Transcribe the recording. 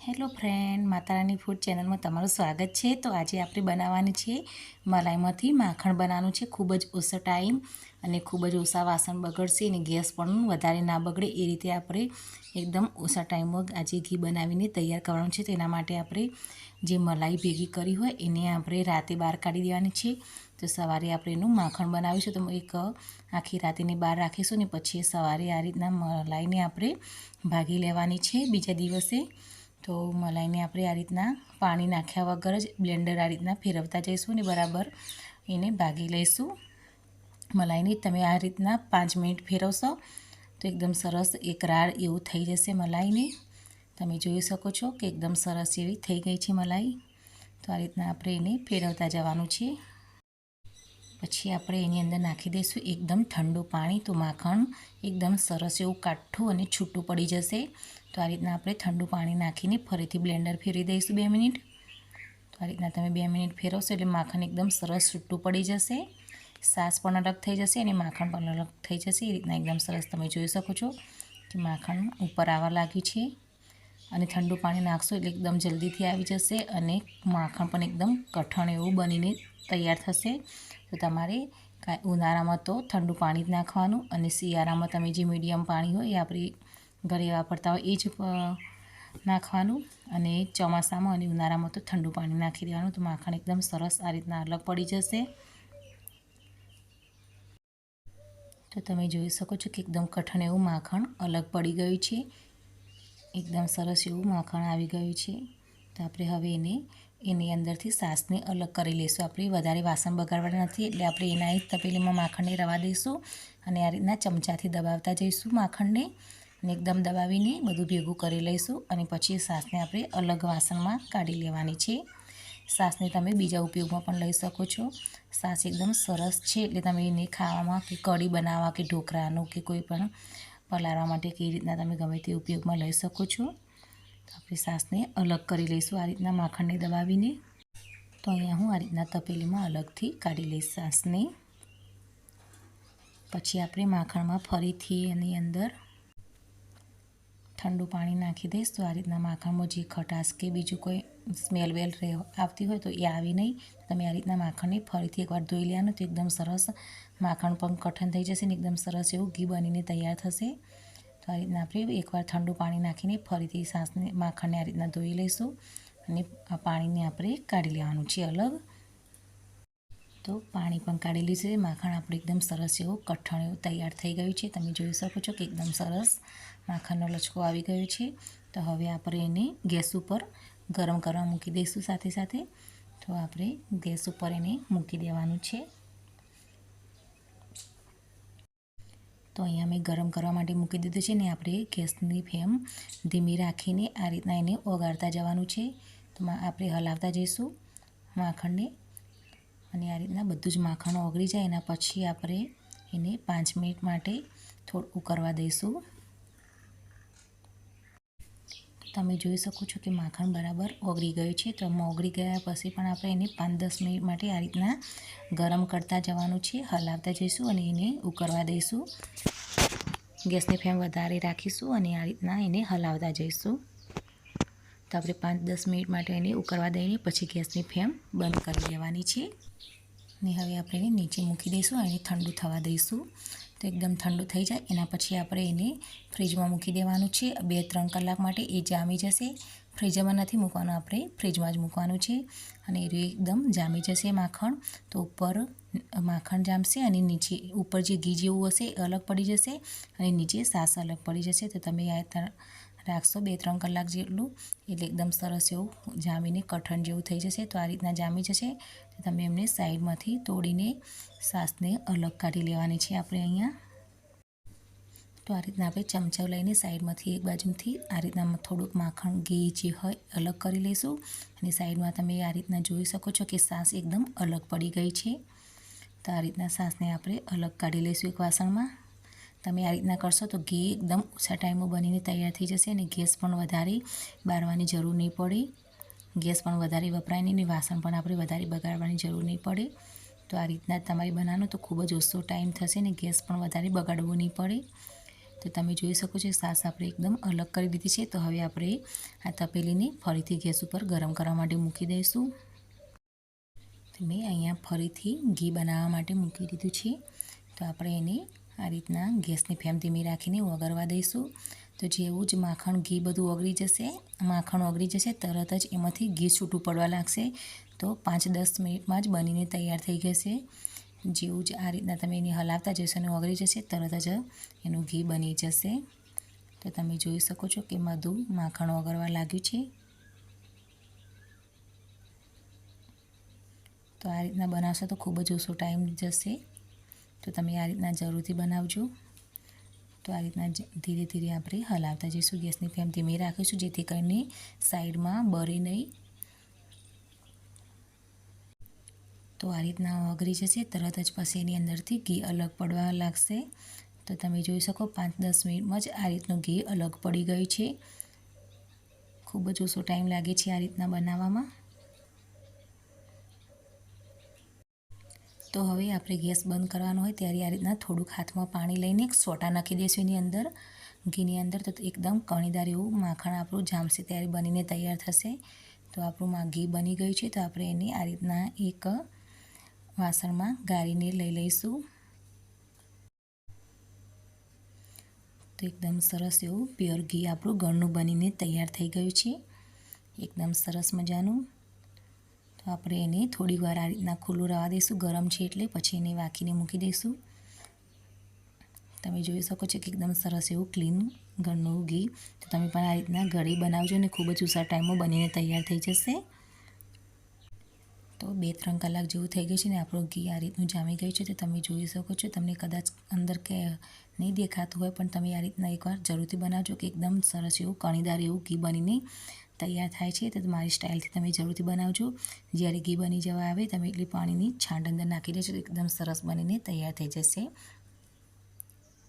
Hello friend, માતારાની food ચેનલમાં તમારું સ્વાગત છે. તો આજે આપણે બનાવવાની છે મલાઈમાંથી માખણ બનાવવાનું છે. ખૂબ જ ઓછો ટાઈમ અને ખૂબ જ ઓછા વાસણ બગડશે અને ગેસ પણ વધારે ના બગડે. એ રીતે આપણે એકદમ ઓછા ટાઈમમાં આજે ઘી બનાવીને તૈયાર કરવાનું છે. તેના માટે આપણે જે મલાઈ ભેગી કરી હોય એને આપણે રાતે બહાર કાઢી દેવાની છે. તો સવારે આપણે એનું માખણ બનાવીશું. તો એક આખી રાતેને બહાર રાખીશું ને પછી સવારે આ રીતના મલાઈને આપણે ભાગી લેવાની છે. બીજા દિવસે તો મલાઈને આપણે આ રીતના પાણી નાખ્યા વગર જ બ્લેન્ડર આ રીતના ફેરવતા જઈશું ને બરાબર. એને ભાગી લઈશું. મલાઈને તમે આ રીતના પાંચ મિનિટ ફેરવશો તો એકદમ સરસ એક રાળ એવું થઈ જશે મલાઈને. તમે જોઈ શકો છો કે એકદમ સરસ એવી થઈ ગઈ છે મલાઈ. તો આ રીતના આપણે એને ફેરવતા જવાનું છે. પછી આપણે એની અંદર નાખી દઈશું એકદમ ઠંડુ પાણી તો માખણ એકદમ સરસ એવું કાઠું અને છૂટું પડી જશે. તો આ રીતના આપણે ઠંડુ પાણી નાખીને ફરીથી બ્લેન્ડર ફેરવી દઈશું બે મિનિટ. તો આ રીતના તમે બે મિનિટ ફેરવશો એટલે માખણ એકદમ સરસ છૂટું પડી જશે. સાસ પણ અલગ થઈ જશે અને માખણ પણ અલગ થઈ જશે. એ રીતના એકદમ સરસ તમે જોઈ શકો છો કે માખણ ઉપર આવવા લાગ્યું છે. અને ઠંડુ પાણી નાખશો એટલે એકદમ જલ્દીથી આવી જશે અને માખણ પણ એકદમ કઠણ એવું બનીને તૈયાર થશે. તો તમારે કાંઈ ઉનાળામાં તો ઠંડુ પાણી જ નાખવાનું અને શિયાળામાં તમે જે મીડિયમ પાણી હોય એ આપણે ઘરે વાપરતા હોય એ જ નાખવાનું અને ચોમાસામાં અને ઉનાળામાં તો ઠંડુ પાણી નાખી દેવાનું તો માખણ એકદમ સરસ આ રીતના અલગ પડી જશે. તો તમે જોઈ શકો છો કે એકદમ કઠણ એવું માખણ અલગ પડી ગયું છે. એકદમ સરસ એવું માખણ આવી ગયું છે. તો આપણે હવે એને, એની અંદરથી સાસને અલગ કરી લઈશું. આપણે વધારે વાસણ બગાડવાના નથી, એટલે આપણે એના જ તપેલીમાં માખણને રવા દઈશું અને આ રીતના ચમચાથી દબાવતા જઈશું માખણને અને એકદમ દબાવીને બધું ભેગું કરી લઈશું અને પછી સાસને આપણે અલગ વાસણમાં કાઢી લેવાની છે. સાસને તમે બીજા ઉપયોગમાં પણ લઈ શકો છો. સાસ એકદમ સરસ છે, એટલે તમે એને ખાવામાં કે કઢી બનાવવા કે ઢોકળાનું કે કોઈ પણ પલાળવા માટે કઈ રીતના તમે ગમે તે ઉપયોગમાં લઈ શકો છો. તો આપણે સાસને અલગ કરી લઈશું આ રીતના માખણને દબાવીને. તો અહીંયા હું આ રીતના તપેલીમાં અલગથી કાઢી લઈશ સાસને. પછી આપણે માખણમાં ફરીથી એની અંદર ઠંડુ પાણી નાખી દઈશ. તો આ રીતના માખણમાં જે ખટાશ કે બીજું કોઈ સ્મેલ વેલ આવતી હોય તો એ આવી નહીં. તમે આ રીતના માખણને ફરીથી એકવાર ધોઈ લેવાનું તો એકદમ સરસ માખણ પણ કઠણ થઈ જશે ને એકદમ સરસ એવું ઘી બનીને તૈયાર થશે. તો આ રીતના આપણે એકવાર ઠંડુ પાણી નાખીને ફરીથી સાસને માખણને આ રીતના ધોઈ લઈશું અને આ પાણીને આપણે કાઢી લેવાનું છે અલગ. તો પાણી પણ કાઢી લીધું છે, માખણ આપણે એકદમ સરસ એવું કઠણ એવું તૈયાર થઈ ગયું છે. તમે જોઈ શકો છો કે એકદમ સરસ માખણનો લચકો આવી ગયો છે. તો હવે આપણે એને ગેસ ઉપર ગરમ કરવા મૂકી દઈશું સાથે સાથે. તો આપણે ગેસ ઉપર એને મૂકી દેવાનું છે. તો અહીંયા મેં ગરમ કરવા માટે મૂકી દીધું છે ને આપણે ગેસની ફ્લેમ ધીમી રાખીને આ રીતના એને ઓગાળતા જવાનું છે. તો આપણે હલાવતા જઈશું માખણને. અને આ રીતના બધું જ માખણ ઓગળી જાય એના પછી આપણે એને પાંચ મિનિટ માટે થોડું ઉકરવા દઈશું. તમે જોઈ શકો છો કે માખણ બરાબર ઓગળી ગયું છે. તો ઓગળી ગયા પછી પણ આપણે એને પાંચ દસ મિનિટ માટે આ રીતના ગરમ કરતા જવાનું છે. હલાવતા જઈશું અને એને ઉકળવા દઈશું. ગેસની ફ્લેમ વધારે રાખીશું અને આ રીતના એને હલાવતા જઈશું. તો આપણે પાંચ દસ મિનિટ માટે એને ઉકળવા દઈને પછી ગેસની ફ્લેમ બંધ કરી દેવાની છે. ને હવે આપણે એને નીચે મૂકી દઈશું અને ઠંડુ થવા દઈશું. તો એકદમ ઠંડુ થઈ જાય. એના પછી આપણે એને ફ્રીજમાં મૂકી દેવાનું છે. બે ત્રણ કલાક માટે એ જામી જશે. ફ્રીજમાં નથી મૂકવાનું, આપણે ફ્રીજમાં જ મૂકવાનું છે. અને એ એકદમ જામી જશે માખણ. તો ઉપર માખણ જામશે અને નીચે ઉપર જે ઘી જેવું હશે એ અલગ પડી જશે અને નીચે સાસ અલગ પડી જશે. તો તમે આ રાખશો બે ત્રણ કલાક જેટલું. એટલે એકદમ સરસ એવું જામીને કઠણ જેવું થઈ જશે. તો આ રીતના જામી જશે. તમે એમને સાઈડમાંથી તોડીને સાસને અલગ કાઢી લેવાની છે આપણે અહીંયા. તો આ રીતના આપણે ચમચો લઈને સાઈડમાંથી એક બાજુથી આ રીતના થોડુંક માખણ, ઘી જે હોય અલગ કરી લઈશું. અને સાઈડમાં તમે આ રીતના જોઈ શકો છો કે સાસ એકદમ અલગ પડી ગઈ છે. તો આ રીતના સાસને આપણે અલગ કાઢી લઈશું એક વાસણમાં. તમે આ રીતના કરશો તો ઘી એકદમ ઓછા ટાઈમમાં બનીને તૈયાર થઈ જશે અને ગેસ પણ વધારે બારવાની જરૂર નહીં પડે. ગેસ પણ વધારે વપરાય નહીં વાસણ પણ આપણે વધારે બગાડવાની જરૂર નહીં પડે. તો આ રીતના તમારે બનાવવાનું તો ખૂબ જ ઓછો ટાઈમ થશે ને ગેસ પણ વધારે બગાડવો નહીં પડે. તો તમે જોઈ શકો છો, સાસ આપણે એકદમ અલગ કરી દીધી છે. તો હવે આપણે આ તપેલીને ફરીથી ગેસ ઉપર ગરમ કરવા માટે મૂકી દઈશું. મેં અહીંયા ફરીથી ઘી બનાવવા માટે મૂકી દીધું છે. તો આપણે એને આ રીતના ગેસની ફ્લેમ ધીમી રાખીને વગરવા દઈશું. તો જેવું જ માખણ ઘી બધું ઓગળી જશે, માખણ ઓગળી જશે, તરત જ એમાંથી ઘી છૂટું પડવા લાગશે. તો પાંચ દસ મિનિટમાં જ બનીને તૈયાર થઈ જશે. જેવું જ આ રીતના તમે એને હલાવતા જશો અને ઓગળી જશે, તરત જ એનું ઘી બની જશે. તો તમે જોઈ શકો છો કે મધુ માખણ ઓગળવા લાગ્યું છે. તો આ રીતના બનાવશો તો ખૂબ જ ઓછો ટાઈમ જશે. તો તમે આ રીતના જરૂરથી બનાવજો. તો આ રીતના ધીરે ધીરે આપણે હલાવતા જઈશું ગેસની ફ્લેમ ધીમી રાખીશું જેથી કરીને સાઈડમાં બળી નહીં. તો આ રીતના ઓગળી જશે. તરત જ પછી એની અંદરથી ઘી અલગ પડવા લાગશે. તો તમે જોઈ શકો પાંચ દસ મિનિટમાં જ આ રીતનું ઘી અલગ પડી ગયું છે. ખૂબ જ ઓછો ટાઈમ લાગે છે આ રીતના બનાવવામાં. તો હવે આપણે ગેસ બંધ કરવાનો હોય ત્યારે આ રીતના થોડુંક હાથમાં પાણી લઈને સોટા નાખી દઈશું એની અંદર. ઘીની અંદર તો એકદમ કણીદાર એવું માખણ આપણું જામશે ત્યારે બનીને તૈયાર થશે. તો આપણું માં ઘી બની ગયું છે તો આપણે એને આ રીતના એક વાસણમાં ગાળીને લઈ લઈશું. તો એકદમ સરસ એવું પ્યોર ઘી આપણું ઘરનું બનીને તૈયાર થઈ ગયું છે. એકદમ સરસ મજાનું. આપણે એને થોડી વાર આ રીતના ખુલ્લું રહેવા દઈશું. ગરમ છે એટલે પછી એને વાકીને મૂકી દઈશું. તમે જોઈ શકો છો કે એકદમ સરસ એવું ક્લીન ઘરનું ઘી. તો તમે પણ આ રીતના ઘડી બનાવજો અને ખૂબ જ ઓછા ટાઈમમાં બનીને તૈયાર થઈ જશે. તો બે ત્રણ કલાક જેવું થઈ ગયું છે ને આપણું ઘી આ રીતનું જામી ગયું છે. તો તમે જોઈ શકો છો, તમને કદાચ અંદર કે નહીં દેખાતું હોય, પણ તમે આ રીતના એકવાર જરૂરથી બનાવજો કે એકદમ સરસ એવું કણીદાર એવું ઘી બનીને તૈયાર થાય છે, તો મારી સ્ટાઇલથી તમે જરૂરથી બનાવજો. જ્યારે ઘી બની જવા આવે, તમે એટલી પાણીની છાંટ અંદર નાખી દેજો એકદમ સરસ બનીને તૈયાર થઈ જશે.